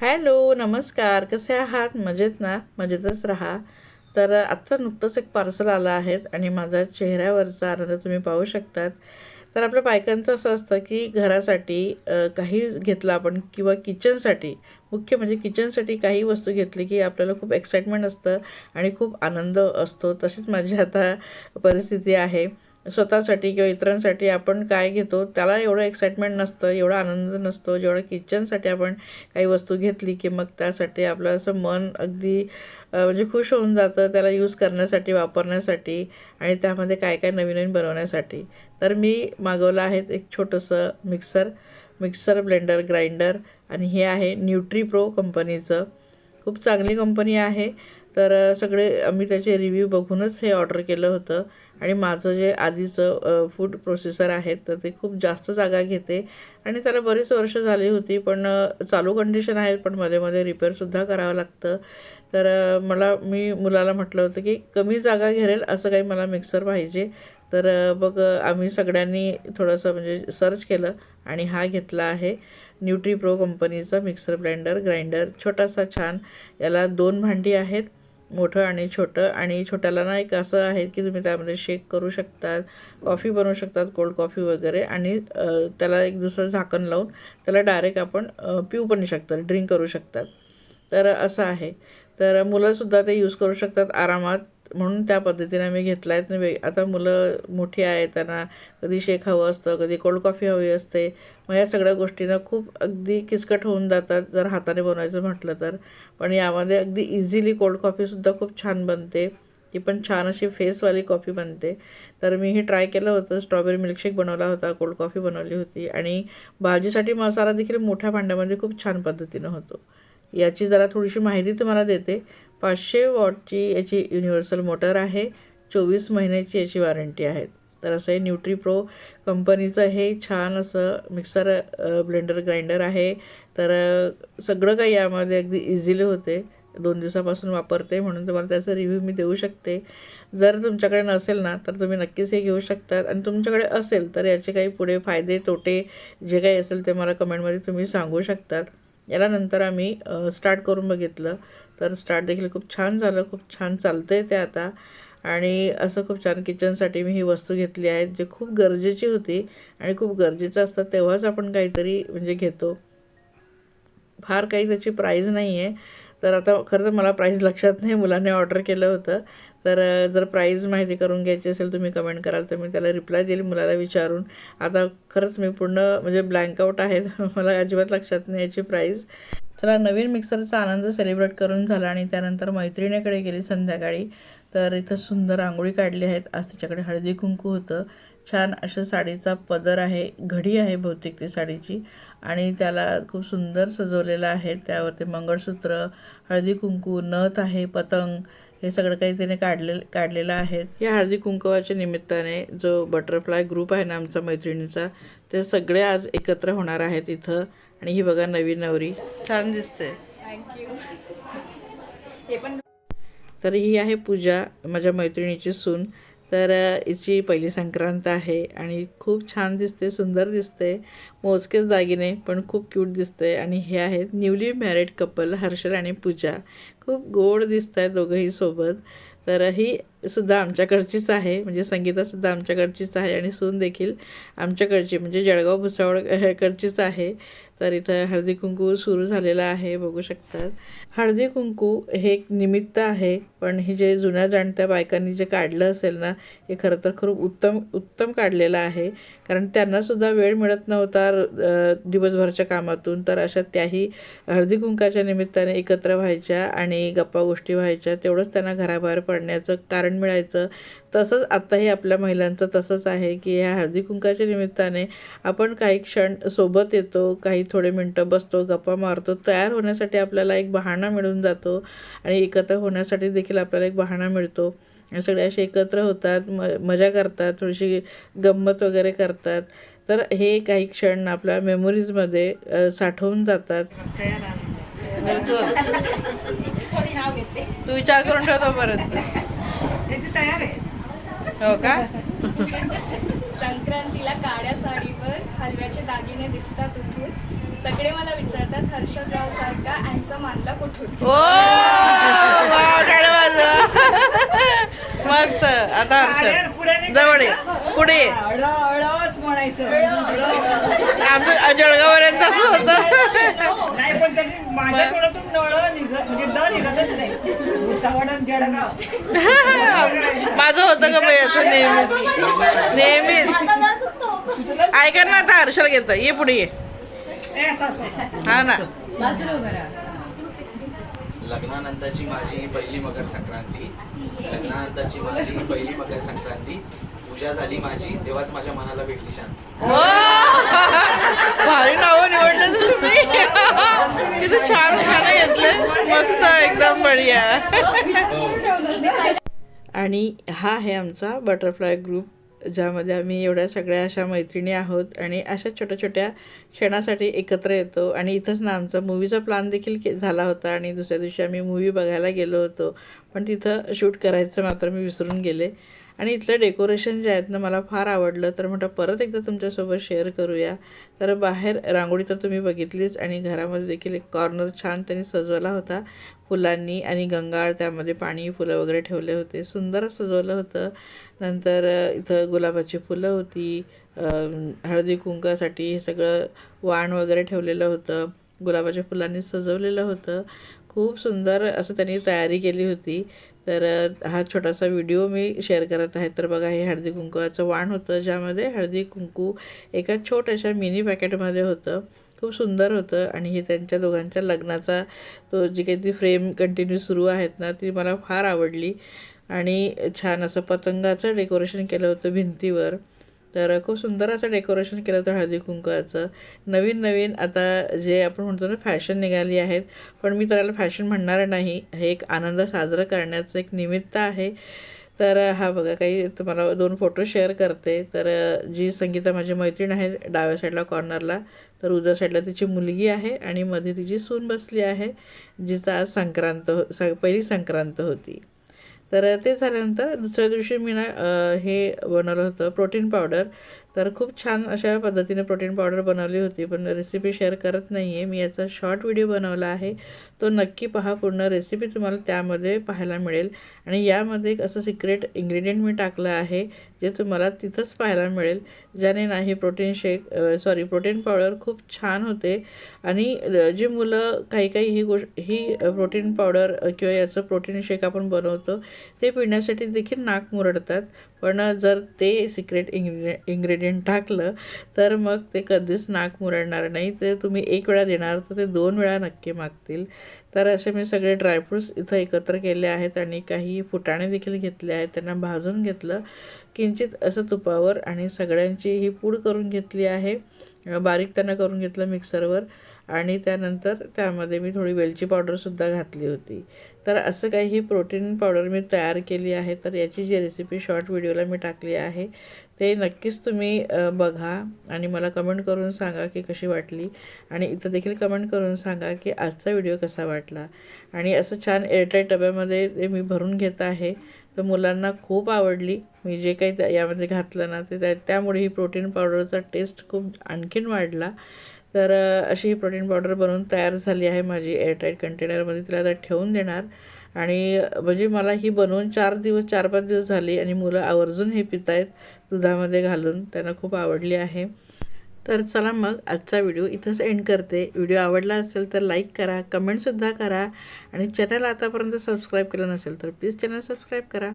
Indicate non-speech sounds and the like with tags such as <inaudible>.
Hello नमस्कार. कसे आहात? मजेत ना? मजेतच राहा. तर आत्ता नुकतंच एक पार्सल आलं आहेत आणि माझा चेहऱ्यावरचा आनंद तुम्ही पाहू शकतात. तर आपल्या बायकांचं असं असतं की घरासाठी काही घेतलं आपण किंवा किचनसाठी मुख्य म्हणजे किचनसाठी काही वस्तू घेतली की आपल्याला खूप एक्साइटमेंट असतं आणि खूप आनंद असतो. तशीच माझी आता परिस्थिती आहे. स्वतःसाठी किंवा इतरांसाठी आपण काय घेतो त्याला एवढं एक्साइटमेंट नसतं एवढा आनंद नसतो जेवढं किचनसाठी आपण काही वस्तू घेतली की मग त्यासाठी आपलं असं मन अगदी म्हणजे खुश होऊन जातं त्याला यूज करण्यासाठी वापरण्यासाठी आणि त्यामध्ये काय काय नवीन नवीन बनवण्यासाठी. तर मी मागवलं आहे एक छोटंसं मिक्सर मिक्सर ब्लेंडर ग्राइंडर आणि हे आहे न्यूट्री प्रो कंपनीचं खूप चांगली कंपनी आहे. तर सगळे आम्ही त्याचे रिव्ह्यू बघूनच हे ऑर्डर केलं होतं. आणि माझं जे आधीचं फूड प्रोसेसर आहे तर ते खूप जास्त जागा घेते. आणि त्याला बरीच वर्ष झाली होती पण चालू कंडिशन आहे पण मध्ये मध्ये रिपेअरसुद्धा करावं लागतं. तर मला मी मुलाला म्हटलं होतं की कमी जागा घेरेल असं काही मला मिक्सर पाहिजे. तर बघ मग आम्ही सगळ्यांनी थोडंसं म्हणजे सर्च केलं आणि हा घेतला आहे. न्यूट्री प्रो कंपनीचा मिक्सर ब्लेंडर ग्राइंडर छोटासा छान. याला दोन भांडी आहेत. मोठं आणि छोटं. आणि छोट्याला ना एक असं आहे की तुम्ही त्यामध्ये शेक करू शकतात कॉफी बनवू शकतात कोल्ड कॉफी वगैरे. आणि त्याला एक दुसरं झाकण लावून त्याला डायरेक्ट आपण पिऊ पण शकतात ड्रिंक करू शकतात. तर असं आहे. तर मुलंसुद्धा ते यूज करू शकतात आरामात. म्हणून त्या पद्धतीने मी घेतला आहेत वेग आता मुलं मोठी आहेत त्यांना कधी शेक हवं असतं कधी कोल्ड कॉफी हवी असते. मग या सगळ्या गोष्टींना खूप अगदी किचकट होऊन जातात जर हाताने बनवायचं म्हटलं तर. पण यामध्ये अगदी इझिली कोल्ड कॉफीसुद्धा खूप छान बनते. ती पण छान अशी फेसवाली कॉफी बनते. तर मी हे ट्राय केलं होतं. स्ट्रॉबेरी मिल्कशेक बनवला होता कोल्ड कॉफी बनवली होती. आणि भाजीसाठी मसाला देखील मोठ्या भांड्यामध्ये खूप छान पद्धतीनं होतो. याची जरा थोडीशी माहिती तुम्हाला देते. पाचशे वॉटची याची युनिव्हर्सल मोटर आहे. चोवीस महिन्याची याची वॉरंटी आहे. तर असं हे न्यूट्री प्रो कंपनीचं हे छान असं मिक्सर ब्लेंडर ग्राइंडर आहे. तर सगळं काही यामध्ये अगदी इझिली होते. दोन दिवसापासून वापरते म्हणून तुम्हाला त्याचा रिव्ह्यू मी देऊ शकते. जर तुमच्याकडे नसेल ना तर तुम्ही नक्कीच हे घेऊ शकतात. आणि तुमच्याकडे असेल तर याचे काही पुढे फायदे तोटे जे काही असेल ते मला कमेंटमध्ये तुम्ही सांगू शकतात. याला नंतर आम्ही स्टार्ट करून बघितलं. तर स्टार्ट देखील खूप छान झालं खूप छान चालतं आहे ते आता. आणि असं खूप छान किचनसाठी मी ही वस्तू घेतली आहे जे खूप गरजेची होती आणि खूप गरजेचं असतं तेव्हाच आपण काहीतरी म्हणजे घेतो. फार काही त्याची प्राईज नाही आहे तर आता खरं तर मला प्राईज लक्षात नाही मुलाने ऑर्डर केलं होतं. तर जर प्राईज माहिती करून घ्यायची असेल तुम्ही कमेंट कराल तर मी त्याला रिप्लाय देईल मुलाला विचारून. आता खरंच मी पूर्ण म्हणजे ब्लँकआउट आहे <laughs> मला अजिबात लक्षात नाही याची प्राईज चला नवीन मिक्सरचा आनंद सेलिब्रेट करून झाला आणि त्यानंतर मैत्रिणीकडे गेली संध्याकाळी. तर इथं सुंदर रांगोळी काढली आहेत. आज तिच्याकडे हळदी कुंकू होतं. छान अशा साडीचा पदर आहे. घडी आहे बहुतेक ती साडीची. आणि त्याला खूप सुंदर सजवलेलं आहे. त्यावरती मंगळसूत्र हळदी कुंकू नथ आहे पतंग हे सगळं काही तिने काढले काढलेलं आहे. या हळदी कुंकवाच्या निमित्ताने जो बटरफ्लाय ग्रुप आहे ना आमचा मैत्रिणीचा ते सगळे आज एकत्र होणार आहेत इथं. आणि ही बघा नवीन नवरी. छान दिसते. हे पण तर ही आहे पूजा माझ्या मैत्रिणीची सून. तर हिची पहिली संक्रांत आहे आणि खूप छान दिसते सुंदर दिसते. मोजकेच दागिने पण खूप क्यूट दिसते. आणि हे आहेत न्यूली मॅरिड कपल हर्षल आणि पूजा. खूप गोड दिसत आहेत दोघंही सोबत. तर ही सुद्धा आमच्याकडचीच आहे. म्हणजे संगीतासुद्धा आमच्याकडचीच आहे आणि सून देखील आमच्याकडची. म्हणजे जळगाव भुसावळ कडचीच आहे. तर इथं हळदी कुंकू सुरू झालेला आहे बघू शकतात. हळदी कुंकू हे एक निमित्त आहे पण हे जे जुन्या जाणत्या बायकांनी जे काढलं असेल ना हे खरं तर खूप उत्तम उत्तम काढलेलं आहे. कारण त्यांनासुद्धा वेळ मिळत नव्हता दिवसभरच्या कामातून. तर अशा त्याही हळदी कुंकाच्या निमित्ताने एकत्र व्हायच्या आणि गप्पा गोष्टी व्हायच्या. तेवढंच त्यांना घराबाहेर पडण्याचं कारण मिळायचं. तसंच आत्ताही आपल्या महिलांचं तसंच आहे की ह्या हळदी कुंकाच्या निमित्ताने आपण काही क्षण सोबत येतो काही थोडे मिनटं बसतो गप्पा मारतो. तयार होण्यासाठी आपल्याला एक बहाणा मिळून जातो आणि एकत्र होण्यासाठी देखील आपल्याला एक बहाणा मिळतो. सगळे असे एकत्र होतात म मजा करतात थोडीशी गंमत वगैरे करतात. तर हे काही क्षण आपल्या मेमोरीजमध्ये साठवून जातात. तू विचार करून ठेवतो परत हो का? संक्रांतीला काळ्या साडीवर हलव्याचे दागिने दिसतात उठून. सगळे मला विचारतात हर्षलराव सारखा यांचा मानला कुठून? मस्त. आता हर्षद. जवळ ये. पुढे म्हणायचं. आमचं जळगावपर्यंत असं होतं. नाही पण त्यांनी माझ्या तोंडातून नळ निघत म्हणजे न निघतच नाही. भुसावळण जळगाव. <laughs> माझं होतं का बाई असं नेहमीच नेहमीच ऐका ना आता हर्षल घेतं ये पुढे ये. हे असं असं हा ना. लग्नानंतरची माझी पहिली मकर संक्रांती. लग्नानंतरची माझी पहिली मकर संक्रांती. पूजा झाली माझी तेव्हाच माझ्या मनाला भेटली शांती. ओ! भारी नाव निवडलं तर तुम्ही. किती छान खाणं घेतलं मस्त एकदम बढिया. आणि हा आहे आमचा बटरफ्लाय ग्रुप ज्यामध्ये आम्ही एवढ्या सगळ्या अशा मैत्रिणी आहोत आणि अशा छोट्या छोट्या क्षणासाठी एकत्र येतो. आणि इथंच ना आमचा मूवीचा प्लॅन देखील के झाला होता आणि दुसऱ्या दिवशी आम्ही मूवी बघायला गेलो होतो. पण तिथं शूट करायचं मात्र मी विसरून गेले. आणि इथलं डेकोरेशन जे आहेत ना मला फार आवडलं. तर म्हटलं परत एकदा तुमच्यासोबत शेअर करूया. तर बाहेर रांगोळी तर तुम्ही बघितलीच आणि घरामध्ये देखील एक कॉर्नर छान त्यांनी सजवला होता. फुलांनी आणि गंगाळ त्यामध्ये पाणी फुलं वगैरे ठेवले होते. सुंदर सजवलं होतं. नंतर इथं गुलाबाची फुलं होती. हळदी कुंकासाठी हे सगळं वाण वगैरे ठेवलेलं होतं. गुलाबाच्या फुलांनी सजवलेलं होतं. खूप सुंदर असं त्यांनी तयारी केली होती. तर हा छोटासा व्हिडिओ मी शेअर करत आहे. तर बघा हे हळदी कुंकवाचं वाण होतं ज्यामध्ये हळदी कुंकू एका छोट्याशा मिनी पॅकेटमध्ये होतं. खूप सुंदर होतं आणि हे त्यांच्या दोघांच्या लग्नाचा तो जी काही ती फ्रेम कंटिन्यू सुरू आहेत ना ती मला फार आवडली. आणि छान असं पतंगाचं डेकोरेशन केलं होतं भिंतीवर. तर खूप सुंदर असं डेकोरेशन केलं होतं हळदी कुंकवाचं. नवीन नवीन आता जे आपण म्हणतो ना फॅशन निघाली आहेत पण मी त्याला फॅशन म्हणणार नाही. हे एक आनंद साजरा करण्याचं एक निमित्त आहे. तर हा बघा काही तुम्हाला दोन फोटो शेअर करते. तर जी संगीता माझी मैत्रीण आहे डाव्या साईडला कॉर्नरला तर उजव्या साईडला तिची मुलगी आहे आणि मध्ये तिची सून बसली आहे जिचा आज संक्रांत हो स पहिली संक्रांत होती. तर ते झाल्यानंतर दुसऱ्या दिवशी मी ना हे बनवलं होतं प्रोटीन पावडर. तर खूप छान अशा पद्धतीने प्रोटीन पावडर बनवली होती पण रेसिपी शेअर करत नाही आहे मी याचा शॉर्ट व्हिडिओ बनवला आहे. तो नक्की पहा पूर्ण रेसिपी तुम्हाला त्यामध्ये पाहायला मिळेल. आणि यामध्ये एक असं सिक्रेट इंग्रेडियंट मी टाकलं आहे जे तुम्हाला तिथंच पाहायला मिळेल. ज्याने नाही protein shake sorry protein powder खूप छान होते. आणि जे जी मुलं काही काही ही गोष्ट ही प्रोटीन पावडर किंवा याचं प्रोटीन शेक आपण बनवतो ते पिण्यासाठी देखील नाक मुरडतात. पण जर ते सिक्रेट इंग्रे इंग्रेडियंट टाकलं तर मग ते कधीच नाक मुरडणार नाही. ते तुम्ही एक वेळा देणार तर ते दोन वेळा नक्की मागतील. तर असे मी सगळे ड्रायफ्रूट्स इथं एकत्र केले आहेत आणि काही फुटाणे देखील घेतले आहेत. त्यांना भाजून घेतलं. किंचित असं तुपावर आणि सगळ्यांची ही पूड करून घेतली आहे. बारीक त्यांना करून घेतलं मिक्सरवर आणि त्यानंतर त्यामध्ये मी थोडी वेलची पावडरसुद्धा घातली होती. तर असं काही ही प्रोटीन पावडर मी तयार केली आहे तर याची जी रेसिपी शॉर्ट व्हिडिओला मी टाकली आहे ते नक्कीच तुम्ही बघा आणि मला कमेंट करून सांगा की कशी वाटली. आणि इथं देखील कमेंट करून सांगा की आजचा व्हिडिओ कसा वाटला. आणि असं छान एअरटाईट डब्यामध्ये ते मी भरून घेत आहे. तर मुलांना खूप आवडली. मी जे काही त्या यामध्ये घातलं ना ते त्या त्यामुळे ही प्रोटीन पावडरचा टेस्ट खूप आणखीन वाढला. तर अशी ही प्रोटीन पावडर बनवून तयार झाली आहे माझी एअरटाईट कंटेनरमध्ये तिला आता ठेवून देणार. आणि म्हणजे मला ही बनवून चार दिवस चार पाच दिवस झाली आणि मुलं आवर्जून हे पित आहेत दुधामध्ये घालून. त्यांना खूप आवडली आहे. तर चला मग आजचा व्हिडिओ इथंच एंड करते. व्हिडिओ आवडला असेल तर लाईक करा कमेंटसुद्धा करा. आणि चॅनल आतापर्यंत सबस्क्राईब केलं नसेल तर प्लीज चॅनल सबस्क्राईब करा.